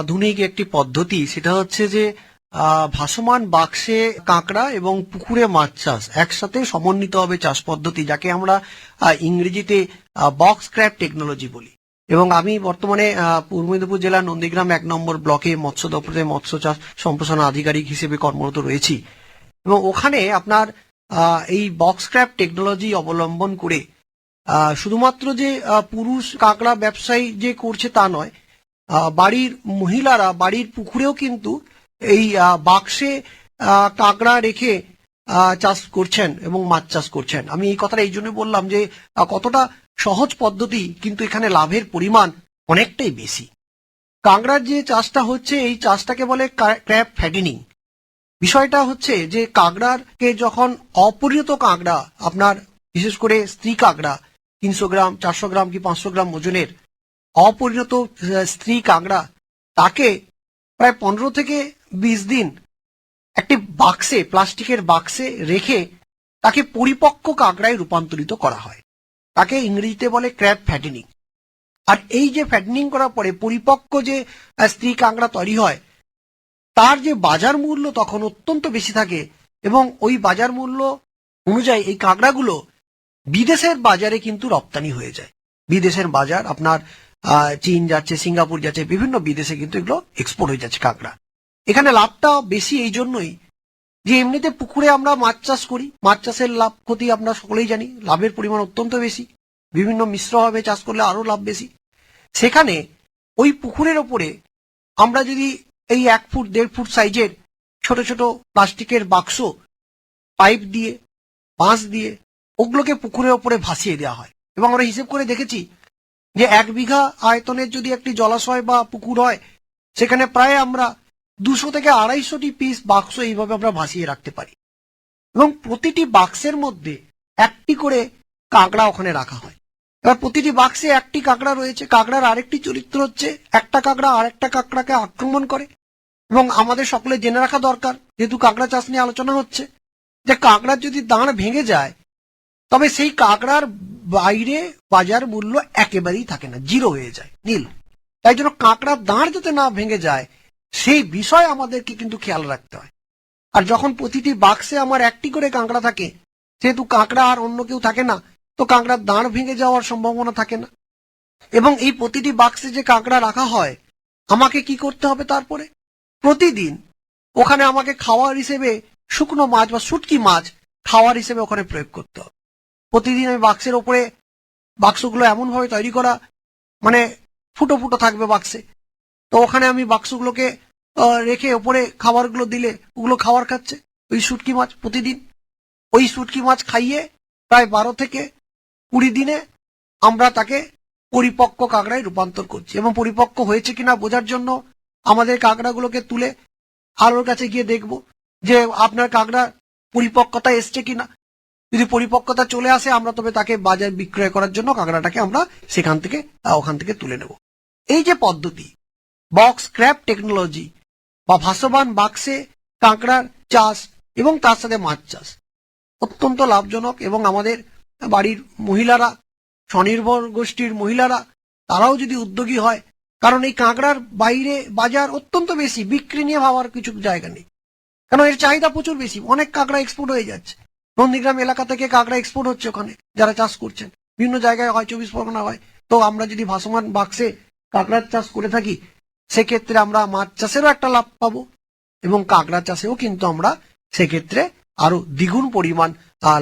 আধুনিক একটি পদ্ধতি, সেটা হচ্ছে যে ভাসমান বাক্সে কাঁকড়া এবং পুকুরে মাছ চাষ একসাথে সমন্বিত হবে চাষ পদ্ধতি, যাকে আমরা ইংরেজিতে বক্স ক্র্যাপ টেকনোলজি বলি। এবং আমি বর্তমানে পূর্ব মেদিনীপুর জেলার নন্দীগ্রাম এক নম্বর ব্লকে মৎস্য দপ্তরে মৎস্য চাষ সম্প্রসারণ আধিকারিক হিসেবে কর্মরত রয়েছি। এবং ওখানে আপনার এই বক্স ক্র্যাপ টেকনোলজি অবলম্বন করে শুধুমাত্র যে পুরুষ কাঁকড়া ব্যবসায়ী যে করছে তা নয় বাড়ির মহিলারা, বাড়ির পুকুরেও কিন্তু এই বাক্সে কাঁকড়া রেখে চাষ করছেন এবং মাছ চাষ করছেন। আমি এই কথাটা এই জন্য বললাম যে কতটা সহজ পদ্ধতি কিন্তু এখানে লাভের পরিমাণ অনেকটাই বেশি। কাঁকড়ার যে চাষটা হচ্ছে, এই চাষটাকে বলে ক্র্যাপ ফ্যাটিনিং বিষয়টা হচ্ছে যে কাঁকড়ারকে যখন অপরিণত কাঁকড়া, আপনার বিশেষ করে স্ত্রী কাঁকড়া, তিনশো গ্রাম, চারশো গ্রাম কি পাঁচশো গ্রাম ওজনের অপরিণত স্ত্রী কাঁকড়া, তাকে প্রায় পনেরো থেকে বিশ দিন একটি বাক্সে, প্লাস্টিকের বাক্সে রেখে তাকে পরিপক্ক কাঁকড়ায় রূপান্তরিত করা হয়। তাকে ইংরেজিতে বলে ক্র্যাপ ফ্যাটেনিং। আর এই যে ফ্যাটেনিং করার পরে পরিপক্ক যে স্ত্রী কাঁকড়া তৈরি হয়, তার যে বাজার মূল্য তখন অত্যন্ত বেশি থাকে এবং ওই বাজার মূল্য অনুযায়ী এই কাঁকড়াগুলো বিদেশের বাজারে কিন্তু রপ্তানি হয়ে যায়। বিদেশের বাজার আপনার চীন যাচ্ছে, সিঙ্গাপুর যাচ্ছে, বিভিন্ন বিদেশে কিন্তু এগুলো এক্সপোর্ট হয়ে যাচ্ছে কাঁকড়া। এখানে লাভটা বেশি এই জন্যই যে এমনিতে পুকুরে আমরা মাছ চাষ করি, মাছ চাষের লাভ ক্ষতি আমরা সকলেই জানি, লাভের পরিমাণ অত্যন্ত বেশি, বিভিন্ন মিশ্রভাবে চাষ করলে আরও লাভ বেশি। সেখানে ওই পুকুরের ওপরে আমরা যদি এই এক ফুট, দেড় ফুট সাইজের ছোট ছোট প্লাস্টিকের বাক্স, পাইপ দিয়ে, বাঁশ দিয়ে, ওগুলোকে পুকুরের ওপরে ভাসিয়ে দেওয়া হয়। এবং আমরা হিসেব করে দেখেছি যে এক বিঘা আয়তনের যদি একটি জলাশয় বা পুকুর হয়, সেখানে প্রায় আমরা দুশো থেকে আড়াইশোটি পিস বাক্স এইভাবে আমরা ভাসিয়ে রাখতে পারি। এবং প্রতিটি বাক্সের মধ্যে একটি করে কাঁকড়া ওখানে রাখা হয়। এবার প্রতিটি বাক্সে একটি কাঁকড়া রয়েছে। কাঁকড়ার আরেকটি চরিত্র হচ্ছে, একটা কাঁকড়া আরেকটা কাঁকড়াকে আক্রমণ করে। এবং আমাদের সকলে জেনে রাখা দরকার, যেহেতু কাঁকড়া চাষ নিয়ে আলোচনা হচ্ছে, যে কাঁকড়ার যদি দাঁড় ভেঙে যায়, তবে সেই কাঁকড়ার বাইরে বাজার মূল্য একেবারেই থাকে না, জিরো হয়ে যায়, নীল। তাই জন্য কাঁকড়ার দাঁড় যাতে না ভেঙে যায়, সেই বিষয় আমাদেরকে কিন্তু খেয়াল রাখতে হয়। আর যখন প্রতিটি বাক্সে আমার একটি করে কাঁকড়া থাকে সেহেতু কাঁকড়া আর অন্য কেউ থাকে না, তো কাঁকড়ার দাঁড় ভেঙে যাওয়ার সম্ভাবনা থাকে না। এবং এই প্রতিটি বাক্সে যে কাঁকড়া রাখা হয়, আমাকে কি করতে হবে তারপরে? প্রতিদিন ওখানে আমাকে খাওয়ার হিসেবে শুকনো মাছ বা শুটকি মাছ খাওয়ার হিসেবে ওখানে প্রয়োগ করতে হবে। প্রতিদিন আমি বাক্সের ওপরে বাক্সগুলো এমনভাবে তৈরি করা মানে ফুটো ফুটো থাকবে বাক্সে। তো ওখানে আমি বাক্সগুলোকে রেখে ওপরে খাবারগুলো দিলে, ওগুলো খাবার খাচ্ছে। ওই শুটকি মাছ প্রতিদিন। ওই শুটকি মাছ খাইয়ে প্রায় বারো থেকে কুড়ি দিনে আমরা তাকে পরিপক্ক কাঁকড়ায় রূপান্তর করছি। এবং পরিপক্ক হয়েছে কিনা বোঝার জন্য আমাদের কাঁকড়াগুলোকে তুলে আলোর কাছে গিয়ে দেখব যে আপনার কাঁকড়া পরিপক্কতা এসছে কিনা। যদি পরিপক্কতা চলে আসে, আমরা তবে তাকে বাজার বিক্রয় করার জন্য কাঁকড়াটাকে আমরা সেখান থেকে ওখান থেকে তুলে নেব। এই যে পদ্ধতি বক্স ক্র্যাপ টেকনোলজি বা ভাসমান বাক্সে কাঁকড়ার চাষ এবং তার সাথে মাছ চাষ অত্যন্ত লাভজনক এবং আমাদের বাড়ির মহিলারা, স্বনির্ভর গোষ্ঠীর মহিলারা, তারাও যদি উদ্যোগী হয়, কারণ এই কাঁকড়ার বাইরে বাজার অত্যন্ত বেশি, বিক্রি নিয়ে ভাবার কিছু জায়গা নেই। কারণ এর চাহিদা প্রচুর বেশি, অনেক কাঁকড়া এক্সপোর্ট হয়ে যাচ্ছে। নন্দীগ্রাম এলাকা থেকে কাঁকড়া এক্সপোর্ট হচ্ছে ওখানে, যারা চাষ করছেন। বিভিন্ন জায়গায় হয় চব্বিশ পরগনা হয়। তো আমরা যদি ভাসমান বাক্সে কাঁকড়ার চাষ করে থাকি, সেক্ষেত্রে আমরা মাছ চাষেরও একটা লাভ পাবো এবং কাঁকড়া চাষেও কিন্তু আমরা সেক্ষেত্রে আরও দ্বিগুণ পরিমাণ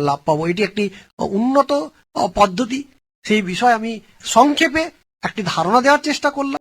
লাভ পাবো। এটি একটি উন্নত পদ্ধতি। সেই বিষয়ে আমি সংক্ষেপে একটি ধারণা দেওয়ার চেষ্টা করলাম।